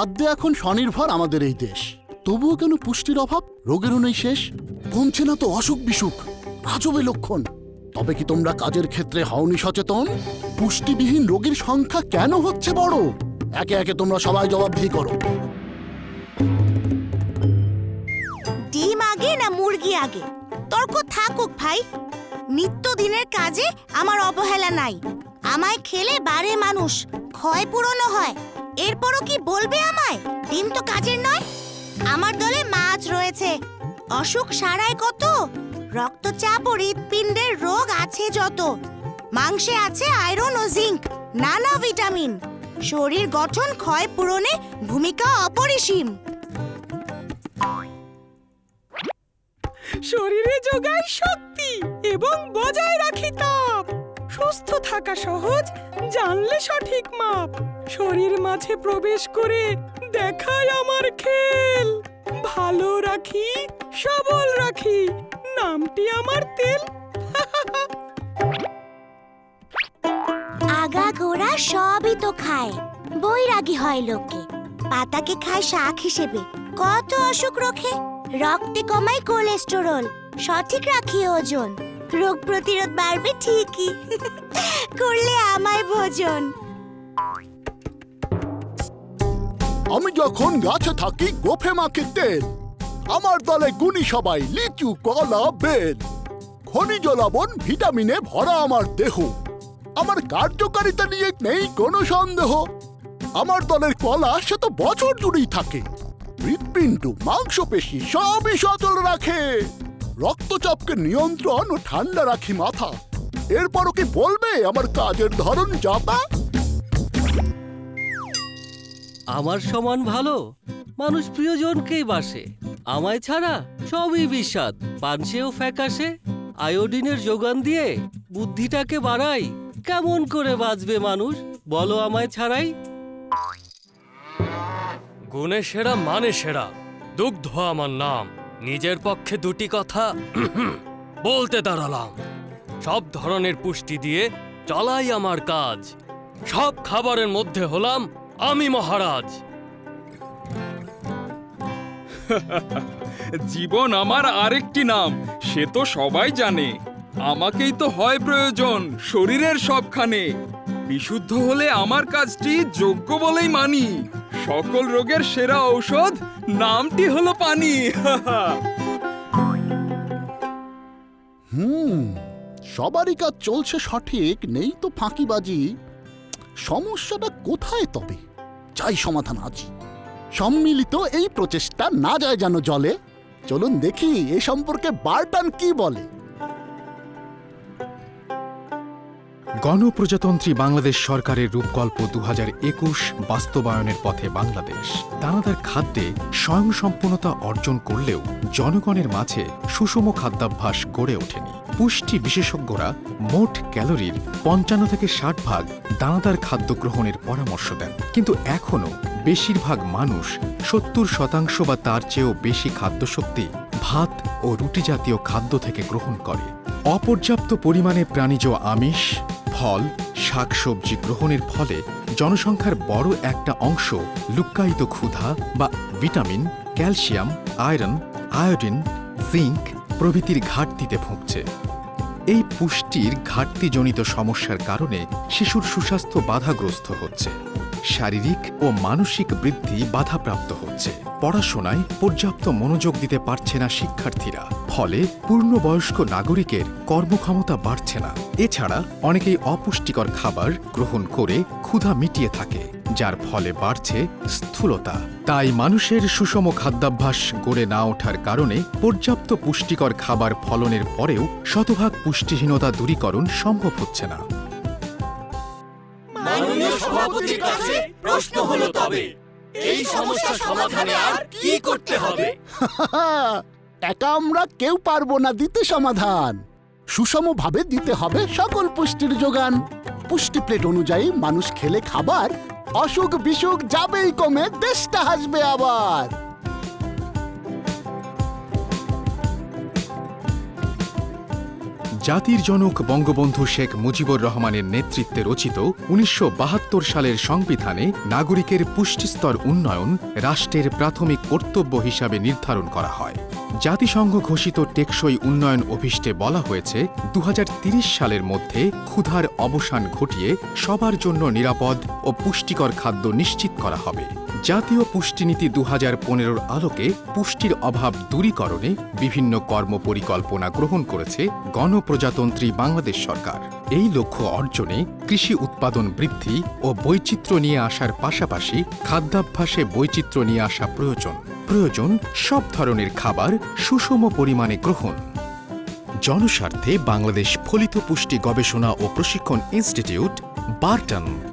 খাদ্যে এখন স্বনির্ভর আমাদের এই দেশ। তবুও কেন পুষ্টির অভাব? রোগেরও নেই শেষ। কমছে না তো অসুখ বিসুখ। আজবে লক্ষণ তবে কি তোমরা কাজের ক্ষেত্রে হওনি সচেতন? পুষ্টিবিহীন রোগীর সংখ্যা কেন হচ্ছে বড়? একে একে তোমরা সবাই জবাবদিহি করো। ডিম আগে না মুরগি আগে? তর্ক থাকুক ভাই। নিত্যদিনের কাজে আমার অবহেলা নাই। আমায় খেলে বারে মানুষ, ক্ষয় পূরণও হয়। এরপরও কি বলবে আমায়? ডিম তো কাজের নয়। আমার দলে মাছ রয়েছে। অসুখ সারায় কত? রক্তচাপ ও হৃৎপিণ্ডের রোগ আছে যত। মাংসে আছে আয়রন ও জিঙ্ক, নানা ভিটামিন। শরীর গঠন ক্ষয় পূরণে ভূমিকা অপরিসীম। শরীরে যোগায় শক্তি এবং বজায় রাখি তাপ সুস্থ থাকা সহজ, জানলে সঠিক মাপ। শরীর মাঝে প্রবেশ করে দেখায় আমার খেল। ভালো রাখি, সবল রাখি, নামটি আমার তেল। আগা গোড়া সবই তো খায়, বৈরাগী হয় লোকে। পাতাকে খায় শাক হিসেবে, কত অসুখ রোখে? রক্তে কমায় কোলেস্টেরল, সঠিক রাখি ওজন। রোগ প্রতিরোধ বাড়বে ঠিকই। করলে আমায় ভোজন। আমি যখন গাছে থাকি গোফে মাখি তেল, আমার দলে গুণী সবাই লিচু, কলা, বেল, খনিজ লবণ, ভিটামিনে ভরা আমার দেহ। আমার কার্যকারিতা নিয়ে নেই কোনো সন্দেহ। আমার দলের কলা সে তো বছর জুড়েই থাকে। হৃৎপিণ্ড, মাংসপেশি সবই সচল রাখে। রক্তচাপকে নিয়ন্ত্রণ ও ঠান্ডা রাখি মাথা। এরপরও কি বলবে আমার কাজের ধরন যাতা আমার সমান ভালো। মানুষ প্রিয়জনকেই বাসে। আমায় ছাড়া সবই বিস্বাদ পানসেও ফ্যাকাশে। আয়োডিনের যোগান দিয়ে বুদ্ধিটাকে বাড়াই। কেমন করে বাঁচবে মানুষ? বলো আমায় ছাড়াই। গুণে সেরা মানে সেরা। দুগ্ধ আমার নাম। নিজের পক্ষে দুটি কথা বলতে দাঁড়ালাম। সব ধরনের পুষ্টি দিয়ে চলাই আমার কাজ। সব খাবারের মধ্যে হলাম আমি মহারাজ। জীবন আমার আরেকটি নাম, সে তো সবাই জানে। আমাকেই তো হয় প্রয়োজন শরীরের সবখানে। বিশুদ্ধ হলে আমার কাজটি যোগ্য বলেই মানি। সকল রোগের সেরা ঔষধ নামটি হলো পানি। হুম, সবারই কাজ চলছে সঠিক, নেই তো ফাঁকিবাজি। সমস্যাটা কোথায় তবে? চাই সমাধান আছি সম্মিলিত এই প্রচেষ্টা না যায় যেন জলে। চলুন দেখি, এ সম্পর্কে বার্টান কি বলে? গণপ্রজাতন্ত্রী বাংলাদেশ সরকারের রূপকল্প দু একুশ বাস্তবায়নের পথে বাংলাদেশ। দানাদার খাদ্যে স্বয়ংসম্পূর্ণতা অর্জন করলেও জনগণের মাঝে সুষম খাদ্যাভ্যাস গড়ে ওঠেনি। পুষ্টি বিশেষজ্ঞরা মোট ক্যালোরির পঞ্চান্ন থেকে ষাট ভাগ দানাদার খাদ্য গ্রহণের পরামর্শ দেন। কিন্তু এখনও বেশিরভাগ মানুষ সত্তর শতাংশ বা তার চেয়েও বেশি খাদ্যশক্তি, ভাত ও রুটি জাতীয় খাদ্য থেকে গ্রহণ করে। অপর্যাপ্ত পরিমাণে প্রাণীজ আমিষ ফল, শাকসবজি গ্রহণের ফলে জনসংখ্যার বড় একটা অংশ লুক্কায়িত ক্ষুধা বা vitamin, calcium, iron, iodine, zinc প্রভৃতির ঘাটতিতে ভুগছে। এই পুষ্টির ঘাটতিজনিত সমস্যার কারণে শিশুর সুস্বাস্থ্য বাধাগ্রস্ত হচ্ছে। শারীরিক ও মানসিক বৃদ্ধি বাধাপ্রাপ্ত হচ্ছে। পড়াশোনায় পর্যাপ্ত মনোযোগ দিতে পারছে না শিক্ষার্থীরা। ফলে পূর্ণবয়স্ক নাগরিকের কর্মক্ষমতা বাড়ছে না। এছাড়া অনেকেই অপুষ্টিকর খাবার গ্রহণ করে ক্ষুধা মিটিয়ে থাকে, যার ফলে বাড়ছে স্থূলতা। তাই মানুষের সুষম খাদ্যাভ্যাস গড়ে না ওঠার কারণে পর্যাপ্ত পুষ্টিকর খাবার ফলনের পরেও শতভাগ পুষ্টিহীনতা দূরীকরণ সম্ভব হচ্ছে না। সভাপতির কাছে প্রশ্ন হলো তবে, এই সমস্যা সমাধানে আর কি করতে হবে? একা আমরা কেউ পারব না দিতে সমাধান। সুষমভাবে দিতে হবে সকল পুষ্টির যোগান। পুষ্টি প্লেট অনুযায়ী মানুষ খেলে খাবার অসুখ বিসুখ যাবেই কমে, দেশটা হাসবে আবার। জাতির জনক বঙ্গবন্ধু শেখ মুজিবুর রহমানের নেতৃত্বে রচিত উনিশশো বাহাত্তর সালের সংবিধানে নাগরিকের পুষ্টিস্তর উন্নয়ন রাষ্ট্রের প্রাথমিক কর্তব্য হিসাবে নির্ধারণ করা হয়। জাতিসংঘ ঘোষিত টেকসই উন্নয়ন অভিষ্টে বলা হয়েছে দু সালের মধ্যে ক্ষুধার অবসান ঘটিয়ে সবার জন্য নিরাপদ ও পুষ্টিকর খাদ্য নিশ্চিত করা হবে। জাতীয় পুষ্টিনীতি দু হাজার পনেরোর আলোকে পুষ্টির অভাব দূরীকরণে বিভিন্ন কর্ম পরিকল্পনা গ্রহণ করেছে গণপ্রজাতন্ত্রী বাংলাদেশ সরকার। এই লক্ষ্য অর্জনে কৃষি উৎপাদন বৃদ্ধি ও বৈচিত্র্য নিয়ে আসার পাশাপাশি খাদ্যাভ্যাসে বৈচিত্র্য নিয়ে আসা প্রয়োজন। প্রয়োজন সব ধরনের খাবার সুষম পরিমাণে গ্রহণ। জনস্বার্থে বাংলাদেশ ফলিত পুষ্টি গবেষণা ও প্রশিক্ষণ ইনস্টিটিউট, বার্টন।